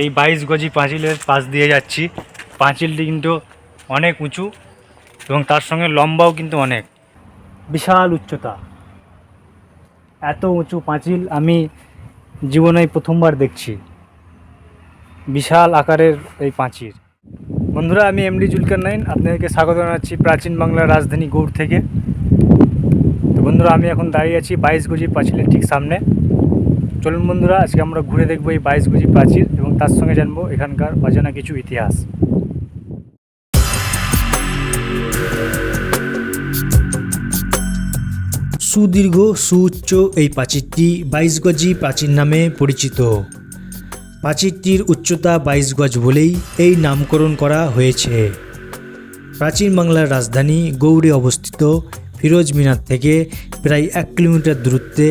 এই বাইশ গজি পাঁচিলের পাশ দিয়ে যাচ্ছি। পাঁচিলটি কিন্তু অনেক উঁচু এবং তার সঙ্গে লম্বাও কিন্তু অনেক। বিশাল উচ্চতা। এত উঁচু পাঁচিল আমি জীবনে প্রথমবার দেখছি। বিশাল আকারের এই পাঁচিল। বন্ধুরা, আমি এমডি জুলকার নাইন। আপনাদেরকে স্বাগত জানাচ্ছি প্রাচীন বাংলার রাজধানী গৌড় থেকে। তো বন্ধুরা, আমি এখন দাঁড়িয়ে আছি বাইশ গজি পাঁচিলের ঠিক সামনে। চলুন বন্ধুরা, আজকে আমরা ঘুরে দেখব এই বাইশ গজি প্রাচীর এবং তার সঙ্গে জানব এখানকার অজানা কিছু ইতিহাস। সুদীর্ঘ, সুউচ্চ এই প্রাচীরটি বাইশ গজি প্রাচীর নামে পরিচিত। প্রাচীরটির উচ্চতা বাইশ গজ বলেই এই নামকরণ করা হয়েছে। প্রাচীন বাংলার রাজধানী গৌড়ে অবস্থিত ফিরোজ মিনার থেকে প্রায় এক কিলোমিটার দূরত্বে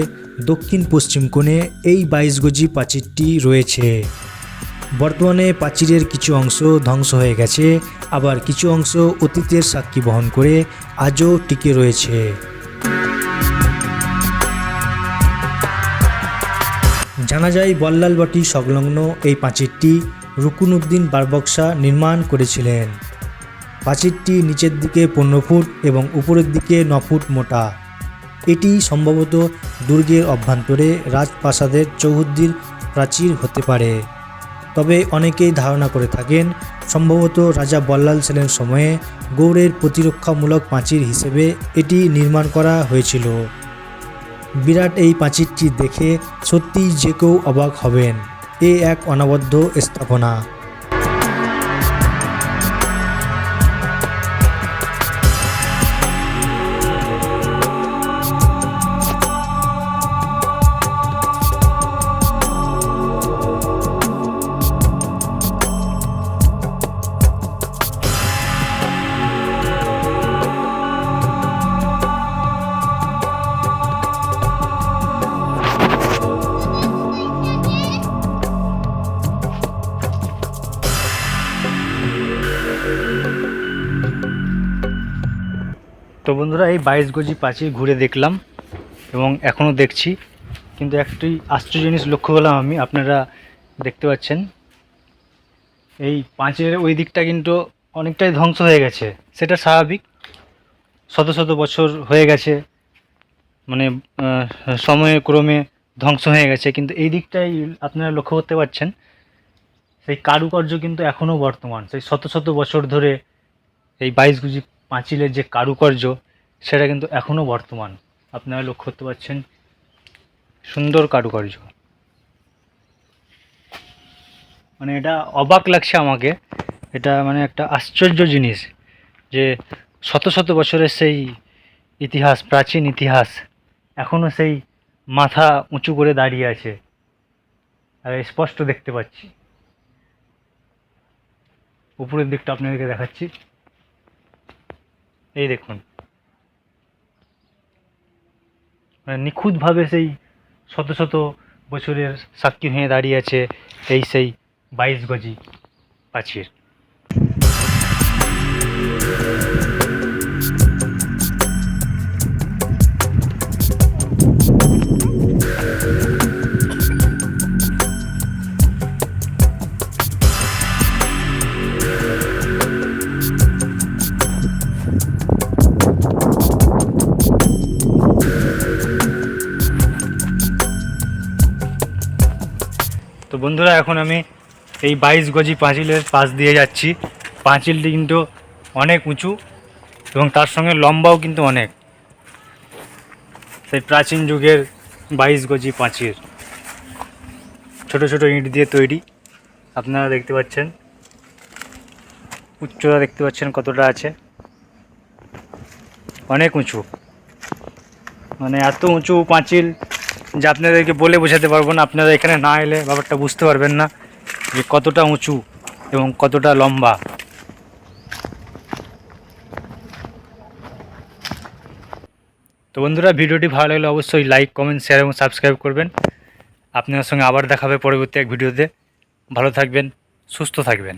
দক্ষিণ পশ্চিম কোণে এই বাইশ গজি প্রাচীরটি রয়েছে। বর্তমানে প্রাচীরের কিছু অংশ ধ্বংস হয়ে গেছে, আবার কিছু অংশ অতীতের সাক্ষী বহন করে আজও টিকে রয়েছে। জানা যায়, বল্লালবাটি সংলগ্ন এই প্রাচীরটি রুকুনউদ্দিন বারবক্সা নির্মাণ করেছিলেন। প্রাচীরটি নিচের দিকে পনেরো ফুট এবং উপরের দিকে ন ফুট মোটা। এটি সম্ভবত দুর্গের অভ্যন্তরে রাজপ্রাসাদের চৌহদ্দির প্রাচীর হতে পারে। তবে অনেকেই ধারণা করে থাকেন, সম্ভবত রাজা বল্লাল সেনের সময়ে গৌড়ের প্রতিরক্ষামূলক প্রাচীর হিসেবে এটি নির্মাণ করা হয়েছিল। বিরাট এই প্রাচীরটি দেখে সত্যিই যে কেউ অবাক হবেন। এ এক অনবদ্য স্থাপনা। তো বন্ধুরা এই বাইশ গজি প্রাচীর ঘুরে দেখলাম এবং এখনও দেখছি। কিন্তু একটি আশ্চর্য জিনিস লক্ষ্য করলাম আমি, আপনারা দেখতে পাচ্ছেন। এই পাঁচের ওই দিকটা কিন্তু অনেকটাই ধ্বংস হয়ে গেছে, সেটা স্বাভাবিক। শত শত বছর হয়ে গেছে মানে সময়ে ক্রমে ধ্বংস হয়ে গেছে, কিন্তু এই দিকটাই আপনারা লক্ষ্য করতে পারছেন। সেই কারুকার্য কিন্তু এখনও বর্তমান। সেই শত শত বছর ধরে এই বাইশ গুজি পাঁচিলের যে কারুকার্য, সেটা কিন্তু এখনও বর্তমান। আপনারা লক্ষ্য করতে পারছেন সুন্দর কারুকার্য। মানে এটা অবাক লাগছে আমাকে। এটা মানে একটা আশ্চর্য জিনিস যে শত শত বছরের সেই ইতিহাস, প্রাচীন ইতিহাস এখনও সেই মাথা উঁচু করে দাঁড়িয়ে আছে। আর স্পষ্ট দেখতে পাচ্ছি। উপরের দিকটা আপনাদেরকে দেখাচ্ছি। এই দেখুন। মানে নিখুঁতভাবে সেই শত শত বছরের সাক্ষী হয়ে দাঁড়িয়ে আছে এই সেই বাইশ গজি প্রাচীর বন্ধুরা, এখন আমি এই বাইশ গজি পাঁচিলের পাশ দিয়ে যাচ্ছি। পাঁচিলটি কিন্তু অনেক উঁচু এবং তার সঙ্গে লম্বাও কিন্তু অনেক। সেই প্রাচীন যুগের বাইশ গজি পাঁচিল। ছোট ছোট ইট দিয়ে তৈরি। আপনারা দেখতে পাচ্ছেন। উচ্চতা দেখতে পাচ্ছেন কতটা আছে। অনেক উঁচু। মানে এত উঁচু পাঁচিল যে আপনাদেরকে বলে বোঝাতে পারব না, আপনারা এখানে না এলে ব্যাপারটা বুঝতে পারবেন না যে কতটা উঁচু এবং কতটা লম্বা। তো বন্ধুরা, ভিডিওটি ভালো লাগলে অবশ্যই লাইক, কমেন্ট শেয়ার এবং সাবস্ক্রাইব করবেন। আপনার সঙ্গে আবার দেখাবে পরবর্তী এক ভিডিওতে। ভালো থাকবেন, সুস্থ থাকবেন।